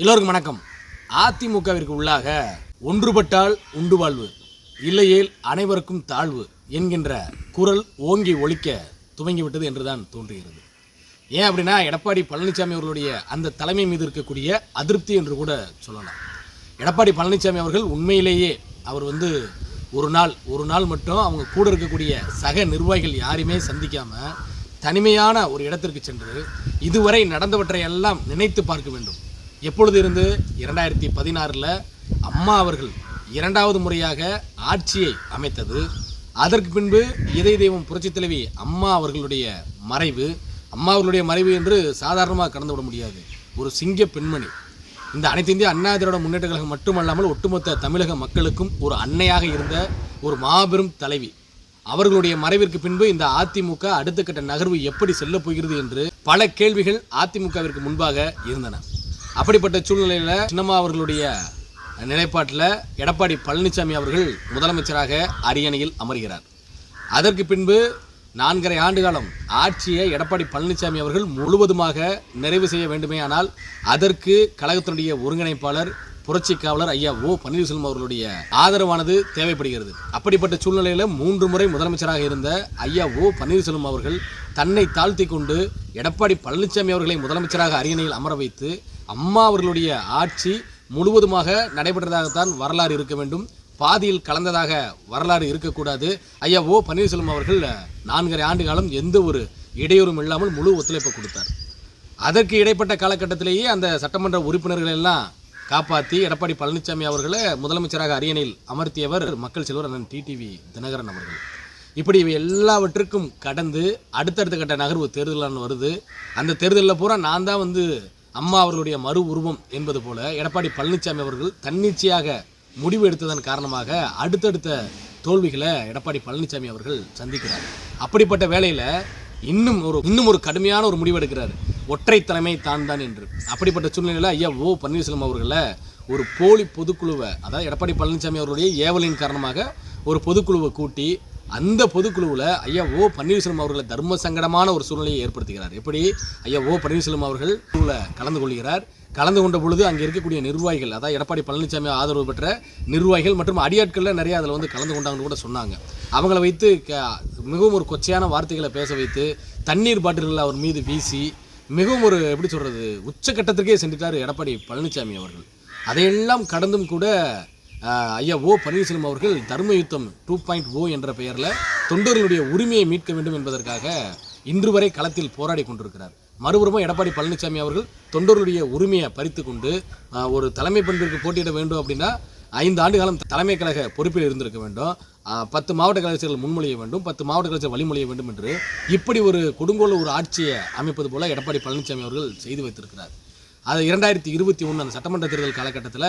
எல்லோருக்கும் வணக்கம். அதிமுகவிற்கு உள்ளாக ஒன்றுபட்டால் உண்டு வாழ்வு இல்லையேல் அனைவருக்கும் தாழ்வு என்கின்ற குரல் ஓங்கி ஒழிக்க துவங்கிவிட்டது என்றுதான் தோன்றுகிறது. ஏன் அப்படின்னா எடப்பாடி பழனிசாமி அவர்களுடைய அந்த தலைமை மீது இருக்கக்கூடிய அதிருப்தி என்று கூட சொல்லலாம். எடப்பாடி பழனிசாமி அவர்கள் உண்மையிலேயே அவர் வந்து ஒரு நாள் ஒரு நாள் மட்டும் அவங்க கூட இருக்கக்கூடிய சக நிர்வாகிகள் யாரையுமே சந்திக்காமல் தனிமையான ஒரு இடத்திற்கு சென்று இதுவரை நடந்தவற்றை எல்லாம் நினைத்து பார்க்க வேண்டும். எப்பொழுது இருந்து இரண்டாயிரத்தி பதினாறில் அம்மா அவர்கள் இரண்டாவது முறையாக ஆட்சியை அமைத்தது. அதற்கு பின்பு இதய தெய்வம் புரட்சித் தலைவி அம்மா அவர்களுடைய மறைவு. அம்மா அவர்களுடைய மறைவு என்று சாதாரணமாக கடந்து விட முடியாது. ஒரு சிங்க பெண்மணி. இந்த அனைத்து இந்திய அண்ணா திராவிட முன்னேற்ற கழகம் மட்டுமல்லாமல் ஒட்டுமொத்த தமிழக மக்களுக்கும் ஒரு அன்னையாக இருந்த ஒரு மாபெரும் தலைவி. அவர்களுடைய மறைவிற்கு பின்பு இந்த அதிமுக அடுத்த கட்ட நகர்வு எப்படி செல்லப் போகிறது என்று பல கேள்விகள் அதிமுகவிற்கு முன்பாக இருந்தன. அப்படிப்பட்ட சூழ்நிலையில் சின்னம்மா அவர்களுடைய நிலைப்பாட்டில் எடப்பாடி பழனிசாமி அவர்கள் முதலமைச்சராக அரியணையில் அமர்கிறார். அதற்கு பின்பு நான்கரை ஆண்டு காலம் ஆட்சியை எடப்பாடி பழனிசாமி அவர்கள் முழுவதுமாக நிறைவு செய்ய வேண்டுமே ஆனால் அதற்கு கழகத்தினுடைய ஒருங்கிணைப்பாளர் புரட்சி காவலர் ஐயா ஓ பன்னீர்செல்வம் அவர்களுடைய ஆதரவானது தேவைப்படுகிறது. அப்படிப்பட்ட சூழ்நிலையில் மூன்று முறை முதலமைச்சராக இருந்த ஐயா ஓ பன்னீர்செல்வம் அவர்கள் தன்னை தாழ்த்தி கொண்டு எடப்பாடி பழனிசாமி அவர்களை முதலமைச்சராக அரியணையில் அமர வைத்து அம்மா அவர்களுடைய ஆட்சி முழுவதுமாக நடைபெற்றதாகத்தான் வரலாறு இருக்க வேண்டும். பாதியில் கலந்ததாக வரலாறு இருக்கக்கூடாது. ஐயா ஓ பன்னீர்செல்வம் அவர்கள் நான்கரை ஆண்டு காலம் எந்த ஒரு இடையூறும் இல்லாமல் முழு ஒத்துழைப்பு கொடுத்தார். அதற்கு இடைப்பட்ட காலகட்டத்திலேயே அந்த சட்டமன்ற உறுப்பினர்கள் எல்லாம் காப்பாற்றி எடப்பாடி பழனிசாமி அவர்களை முதலமைச்சராக அரியணையில் அமர்த்தியவர் மக்கள் செல்வர் அண்ணன் டிடிவி தினகரன் அவர்கள். இப்படி இவை எல்லாவற்றுக்கும் கடந்து அடுத்தடுத்த கட்ட நகர்வு தேர்தலான வருது. அந்த தேர்தலில் பூரா நான் தான் வந்து அம்மா அவர்களுடைய மறு உருவம் என்பது போல எடப்பாடி பழனிசாமி அவர்கள் தன்னிச்சையாக முடிவு எடுத்ததன் காரணமாக அடுத்தடுத்த தோல்விகளை எடப்பாடி பழனிசாமி அவர்கள் சந்திக்கிறார். அப்படிப்பட்ட வேளையில் இன்னும் ஒரு இன்னும் ஒரு கடுமையான ஒரு முடிவு எடுக்கிறார் ஒற்றை தலைமை தான் தான் என்று. அப்படிப்பட்ட சூழ்நிலையில் ஐயா ஓ பன்னீர்செல்வம் அவர்களை ஒரு போலி பொதுக்குழுவை அதாவது எடப்பாடி பழனிசாமி அவருடைய ஏவலின் காரணமாக ஒரு பொதுக்குழுவை கூட்டி அந்த பொதுக்குழுவில் ஐயா ஓ பன்னீர்செல்வம் அவர்களை தர்ம சங்கடமான ஒரு சூழ்நிலையை ஏற்படுத்துகிறார். எப்படி? ஐயா ஓ பன்னீர்செல்வம் அவர்கள் குழுவில் கலந்து கொள்கிறார். கலந்து கொண்ட பொழுது அங்கே இருக்கக்கூடிய நிர்வாகிகள் அதாவது எடப்பாடி பழனிசாமி ஆதரவு பெற்ற நிர்வாகிகள் மற்றும் அடியாட்களில் நிறைய அதில் வந்து கலந்து கொண்டாங்கன்னு கூட சொன்னாங்க. அவங்கள வைத்து க மிகவும் ஒரு கொச்சையான வார்த்தைகளை பேச வைத்து தண்ணீர் பாட்டில்களை அவர் மீது வீசி மிகவும் ஒரு எப்படி சொல்கிறது உச்சக்கட்டத்திற்கே சென்றுட்டார் எடப்பாடி பழனிசாமி அவர்கள். அதையெல்லாம் கடந்தும் கூட ஐயா ஓ பன்னீர்செல்வம் அவர்கள் தர்ம யுத்தம் டூ பாயிண்ட் ஓ oh என்ற பெயரில் தொண்டர்களுடைய உரிமையை மீட்க வேண்டும் என்பதற்காக இன்று வரை களத்தில் போராடி கொண்டிருக்கிறார். மறுபுறமும் எடப்பாடி பழனிசாமி அவர்கள் தொண்டர்களுடைய உரிமையை பறித்து கொண்டு ஒரு தலைமை பண்பிற்கு போட்டியிட வேண்டும் அப்படின்னா ஐந்து ஆண்டு காலம் தலைமை கழக பொறுப்பில் இருந்திருக்க வேண்டும். பத்து மாவட்ட கலைஞர்கள் முன்மொழிய வேண்டும் பத்து மாவட்ட கலைஞர் வழிமொழிய வேண்டும் என்று இப்படி ஒரு கொடுங்கோல ஒரு ஆட்சியை அமைப்பது போல எடப்பாடி பழனிசாமி அவர்கள் செய்து வைத்திருக்கிறார். அது இரண்டாயிரத்தி இருபத்தி ஒன்று அந்த சட்டமன்ற தேர்தல் காலகட்டத்தில்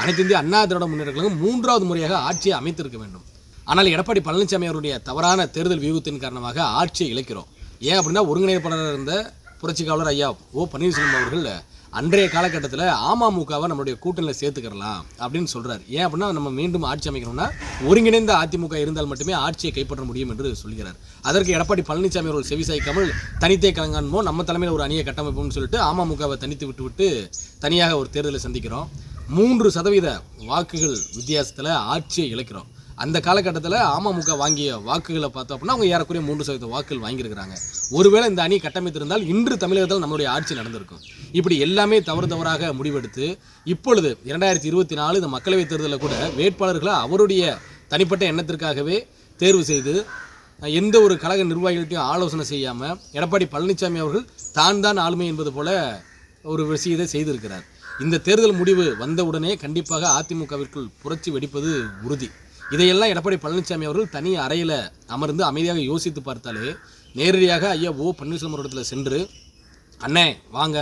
அனைத்து இந்திய அண்ணா திராவிட முன்னேற்ற மூன்றாவது முறையாக ஆட்சியை அமைத்திருக்க வேண்டும். ஆனால் எடப்பாடி பழனிசாமி அவருடைய தவறான தேர்தல் வியூகத்தின் காரணமாக ஆட்சியை இழக்கிறோம். ஏன் அப்படின்னா ஒருங்கிணைப்பாளராக இருந்த புரட்சி காவலர் ஐயா ஓ பன்னீர்செல்வம் அவர்கள் அன்றைய காலகட்டத்தில் அமமுகவை நம்மளுடைய கூட்டணியில் சேர்த்துக்கிறலாம் அப்படின்னு சொல்கிறார் ஏன் அப்படின்னா நம்ம மீண்டும் ஆட்சி அமைக்கணும்னா ஒருங்கிணைந்த அதிமுக இருந்தால் மட்டுமே ஆட்சியை கைப்பற்ற முடியும் என்று சொல்கிறார். அதற்கு எடப்பாடி பழனிசாமி அவர்கள் செவிசாய்க்காமல் தனித்தே கலங்கான்மோ நம்ம தலைமையில் ஒரு அணியை கட்டமைப்போம்னு சொல்லிட்டு அமமுகவை தனித்து விட்டு விட்டு தனியாக ஒரு தேர்தலை சந்திக்கிறோம். மூன்று சதவீத வாக்குகள் வித்தியாசத்தில் ஆட்சியை இழக்கிறோம். அந்த காலகட்டத்தில் அமமுக வாங்கிய வாக்குகளை பார்த்தோம் அப்படின்னா அவங்க ஏறக்குறைய மூன்று சதவீத வாக்குகள் வாங்கியிருக்கிறாங்க. ஒருவேளை இந்த அணி கட்டமைத்திருந்தால் இன்று தமிழகத்தில் நம்மளுடைய ஆட்சி நடந்திருக்கும். இப்படி எல்லாமே தவறு தவறாக முடிவெடுத்து இப்பொழுது இரண்டாயிரத்தி இருபத்தி நாலு இந்த மக்களவைத் தேர்தலில் கூட வேட்பாளர்களை அவருடைய தனிப்பட்ட எண்ணத்திற்காகவே தேர்வு செய்து எந்த ஒரு கழக நிர்வாகிகள்ட்டையும் ஆலோசனை செய்யாமல் எடப்பாடி பழனிசாமி அவர்கள் தான் தான் ஆளுமை என்பது போல ஒரு விஷயத்தை செய்திருக்கிறார். இந்த தேர்தல் முடிவு வந்தவுடனே கண்டிப்பாக அதிமுகவிற்குள் புரட்சி வெடிப்பது உறுதி. இதையெல்லாம் எடப்பாடி பழனிசாமி அவர்கள் தனி அறையில் அமர்ந்து அமைதியாக யோசித்து பார்த்தாலே நேரடியாக ஐயா ஓ பன்னீர்செல்வம் இடத்துல சென்று அண்ணே வாங்க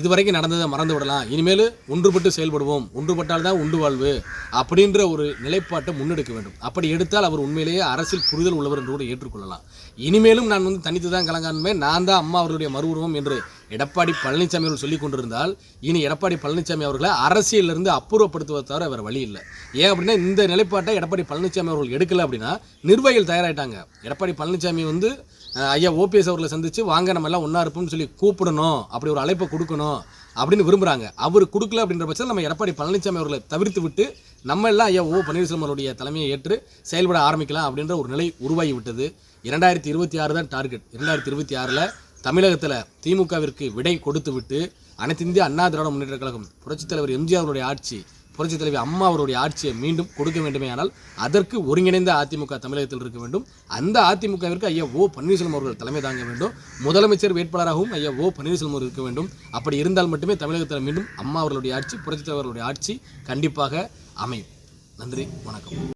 இதுவரைக்கும் நடந்ததை மறந்து விடலாம். இனிமேல் ஒன்றுபட்டு செயல்படுவோம். ஒன்றுபட்டால் தான் உண்டு வாழ்வு அப்படின்ற ஒரு நிலைப்பாட்டை முன்னெடுக்க வேண்டும். அப்படி எடுத்தால் அவர் உண்மையிலேயே அரசியல் புரிதல் உள்ளவர் என்று கூட ஏற்றுக்கொள்ளலாம். இனிமேலும் நான் வந்து தனித்து தான் கலங்கானுமே நான் தான் அம்மா அவர்களுடைய மறுஉருவம் என்று எடப்பாடி பழனிசாமி அவர்கள் சொல்லிக் கொண்டிருந்தால் இனி எடப்பாடி பழனிசாமி அவர்களை அரசியலிருந்து அப்புறப்படுத்துவதை தவிர வேறு வழி இல்லை. ஏன் அப்படின்னா இந்த நிலைப்பாட்டை எடப்பாடி பழனிசாமி அவர்கள் எடுக்கலை அப்படின்னா நிர்வாகிகள் தயாராகிட்டாங்க எடப்பாடி பழனிசாமி வந்து ஐயா ஓபிஎஸ் அவர்களை சந்தித்து வாங்க நம்ம எல்லாம் ஒன்றா இருப்போம்னு சொல்லி கூப்பிடணும். அப்படி ஒரு அழைப்பை கொடுக்கணும். அப்படின்னு விரும்புகிறாங்க அவர் கொடுக்கல அப்படின்ற பட்சத்தில் நம்ம எடப்பாடி பழனிசாமி அவர்களை தவிர்த்து விட்டு நம்ம எல்லாம் ஐயா ஓ பன்னீர்செல்வம் அவருடைய தலைமையை ஏற்று செயல்பட ஆரம்பிக்கலாம் அப்படின்ற ஒரு நிலை உருவாகி விட்டது. இரண்டாயிரத்தி இருபத்தி ஆறு தான் டார்கெட். இரண்டாயிரத்தி இருபத்தி ஆறில் தமிழகத்தில் திமுகவிற்கு விடை கொடுத்து விட்டு அனைத்து இந்திய அண்ணா திராவிட முன்னேற்ற கழகம் புரட்சித் தலைவர் எம்ஜிஆருடைய ஆட்சி புரட்சித் தலைவி அம்மா அவருடைய ஆட்சியை மீண்டும் கொடுக்க வேண்டுமேயானால் அதற்கு ஒருங்கிணைந்த அதிமுக தமிழகத்தில் இருக்க வேண்டும். அந்த அதிமுகவிற்கு ஐயா ஓ பன்னீர்செல்வம் அவர்கள் தலைமை தாங்க வேண்டும். முதலமைச்சர் வேட்பாளராகவும் ஐயா ஓ பன்னீர்செல்வம் அவர்கள் இருக்க வேண்டும். அப்படி இருந்தால் மட்டுமே தமிழகத்தில் மீண்டும் அம்மா அவர்களுடைய ஆட்சி புரட்சித் தலைவர்களுடைய ஆட்சி கண்டிப்பாக அமையும். நன்றி வணக்கம்.